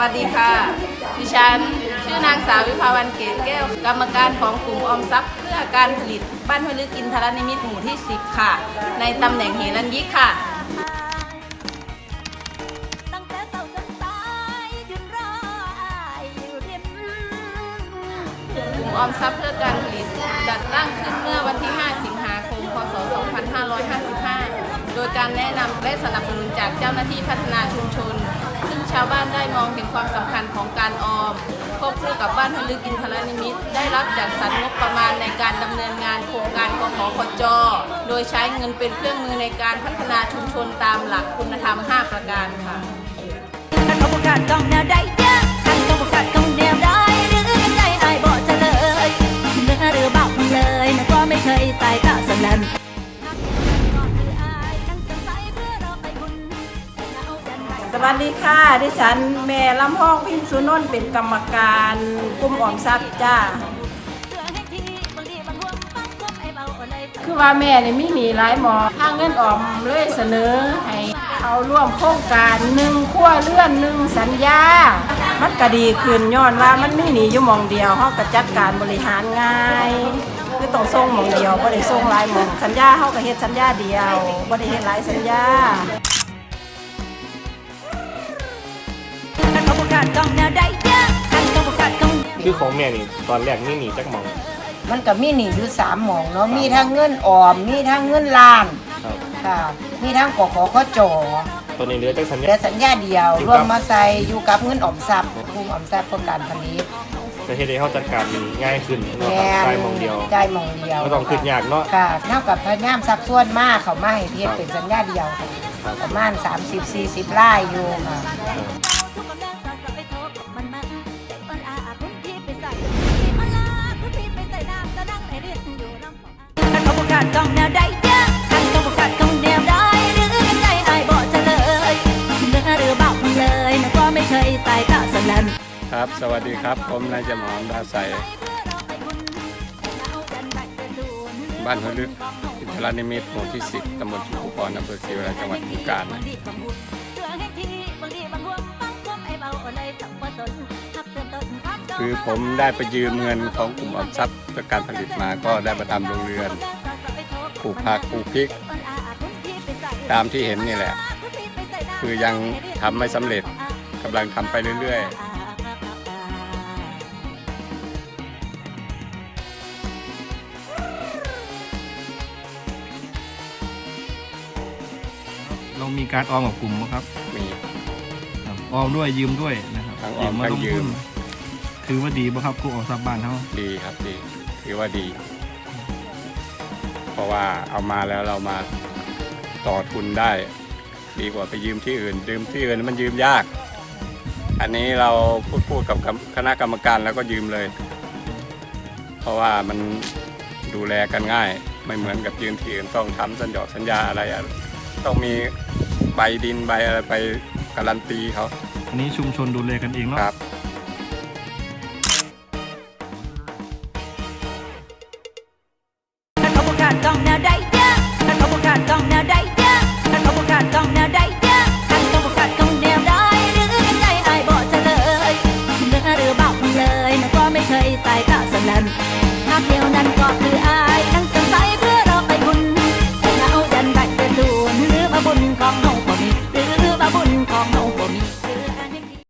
วัสดีค่ะ ดิฉัน ชื่อนางสาววิภาวันเกตแก้ว กรรมการของกลุ่มออมทรัพย์ เพื่อการผลิตบ้านห้วลึกอินทรนิมิตหมู่ที่ 10 ค่ะ ในตำแหน่งเฮรัญยิกค่ะกลุ่มออมทรัพย์เพื่อการผลิตจัดตั้งขึ้นเมื่อวันที่ 5 สิงหาคม พศ 2555 โดยการแนะนำและสนับสนุนจากเจ้าหน้าที่พัฒนาชุม องเห็นความสำคัญของการออมควบคู่กับบ้านห้วยลึกอินทรนิมิตได้รับจัดสรรงบประมาณในการดำเนินงานโครงการกขคจโดยใช้เงินเป็นเครื่องมือในการพัฒนาชุมชนตามหลักคุณธรรม 5 ประการค่ะกันเขาประกาศกองแนวใดเยอะการขบวนการต้องแนวใดหรือใจไอ้บ่จะเลยเนื้อหรือบาปเลยนะก็ไม่เคยใส่กะสลัน วัสดีค่ะ ดิฉันแม่ลำห้องพิมพ์สุนนท์เป็นกรรมการกลุ่มออมทรัพย์จ้า คือว่าแม่นี่มีหนีหลายหมอทางเงินออมเลยเสนอให้เอาร่วมโครงการหนึ่งขั้วเลื่อนหนึ่งสัญญา มันก็ดีขึ้นย้อนว่ามันมีหนีอยู่มองเดียวเขาก็จัดการบริหารง่ายคือต้องส่งมองเดียวบ่ได้ส่งหลายหมองสัญญาเขาก็เฮ็ดสัญญาเดียวบ่ได้เฮ็ดหลายสัญญา ขาประกาศกองแนวใดเยอะกันเขาประกาศกองแนวคือของแม่นี่ตอนแรกนี่หนีจักหมอง มันก็มีหนีอยู่สามหมองเนาะมีทั้งเงินออม มีทั้งเงินล้านครับค่ะ มีทั้งกขคจตัวนี้เหลือจักสัญญาและสัญญาเดียวอยู่รกับวมมาใส่อยู่กับเงินออมทรัพย์กลุ่มออมทรัพย์เพื่อการผลิตจะเฮ็ดให้เฮาจัดการนี่ง่ายขึ้นเนาะแม่ครับใช้หมองเดียวใจ่ายหมองเดียวบ่ต้องคิดยากเนาะ ค่ะเท่ากับพยายามสักส่วนมากเขามาให้เทียบครับเป็นสัญญาเดียวค่ะครับประมาณ 30-40ไร่อยู่ค่ะทุกกำลังสอดสอ กันเขาประกองแนวใดเยอะกันเขาประกาศกองแนวใดหรือกันใจอายบอกจะเลยเนื้อหรือเบาเลยนะก็ไม่เคยใส่กะสลันครับ สวัสดีครับ ผมนายจำหอมดาใสบ้านห้วลึกอินทรนิมิตรหมู่ที่ 10ตำบลชุมพรอำเภอศรีวราจังหวัดบึงกาฬนคือผมได้ไปยืมเงินของกลุ่มออมทรัพย์เพื่อการผลิตมาก็ได้มาทำโรงเรือน ปลูกผักปลูกพริก ตามที่เห็นนี่แหละ คือยังทำไม่สำเร็จกำลังทำไปเรื่อย ๆเรามีการออมกับกลุ่มไหมครับ มีครับออมด้วยยืมด้วยนะครับทั้งออมมาทั้ลงงยืทุนมถือว่าดีป่ะครับกลุ่มออมทรัพย์บ้านเขาดีครับดีถือว่าดีเพ ราะว่าเอามาแล้วเรามาต่อทุนได้ ดีกว่าไปยืมที่อื่น ยืมที่อื่นมันยืมยาก อันนี้เราพูดพูดกับคณะกรรมการแล้วก็ยืมเลย เพราะว่ามันดูแลกันง่าย ไม่เหมือนกับยืมที่อื่นต้องทำสัญญาสัญญาอะไรอะต้องมีใบดินใบอะไรไปการันตีเขาอันนี้ชุมชนดูแลกันเองเนาะครับ ขาดต้องแนวใดเด้อท่านพบขาดต้องแนวใดเด้อท่านพบขาดต้องแนวใดเด้อท่านข้องขาดต้องแนวใดหรือกันใจไอ้บ่เฉลยเนื้อหรือเบาเลยนก็ไม่เคยใส่กะสนันภาพเดียวนั้นก็คือ